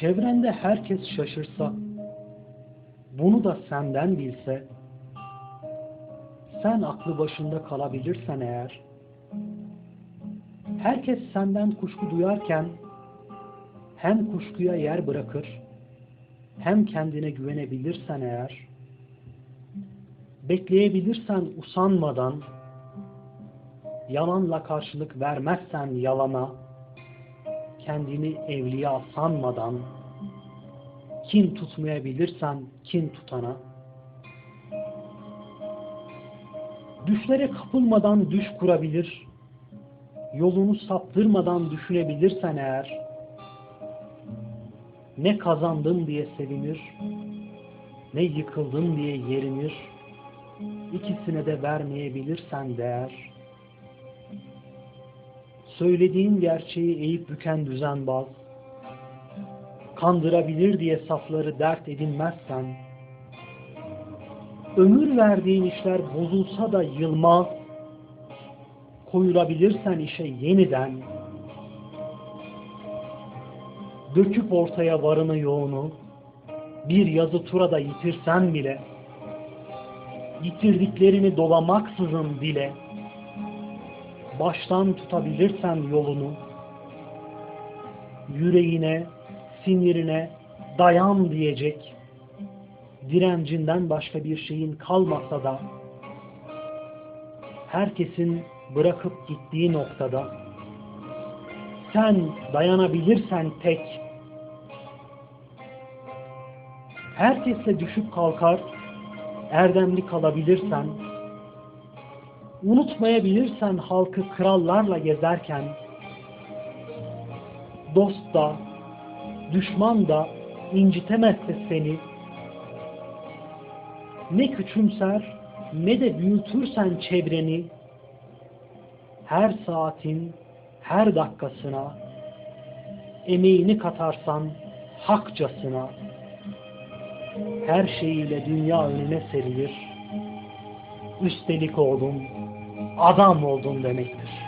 Çevrende herkes şaşırsa, bunu da senden bilse, sen aklı başında kalabilirsen eğer, herkes senden kuşku duyarken, hem kuşkuya yer bırakır, hem kendine güvenebilirsen eğer, bekleyebilirsen usanmadan, yalanla karşılık vermezsen yalana, kendini evliya sanmadan, kin tutmayabilirsen kin tutana, düşlere kapılmadan düş kurabilir, yolunu saptırmadan düşünebilirsen eğer, ne kazandın diye sevinir, ne yıkıldın diye yerinir, ikisine de vermeyebilirsen değer, söylediğin gerçeği eğip büken düzenbaz, kandırabilir diye safları dert edinmezsen, ömür verdiğin işler bozulsa da yılmaz, koyulabilirsen işe yeniden, döküp ortaya varını yoğunu, bir yazı turada yitirsen bile, yitirdiklerini dolamaksızın bile, baştan tutabilirsen yolunu, yüreğine, sinirine dayan diyecek, direncinden başka bir şeyin kalmasa da, herkesin bırakıp gittiği noktada, sen dayanabilirsen tek, herkesle düşüp kalkar, erdemli kalabilirsen, unutmayabilirsen halkı krallarla gezerken, dost da, düşman da incitemezse seni, ne küçümser ne de büyütürsen çevreni, her saatin, her dakikasına, emeğini katarsan hakçasına, her şeyiyle dünya önüne serilir, üstelik oldun, adam oldun demektir.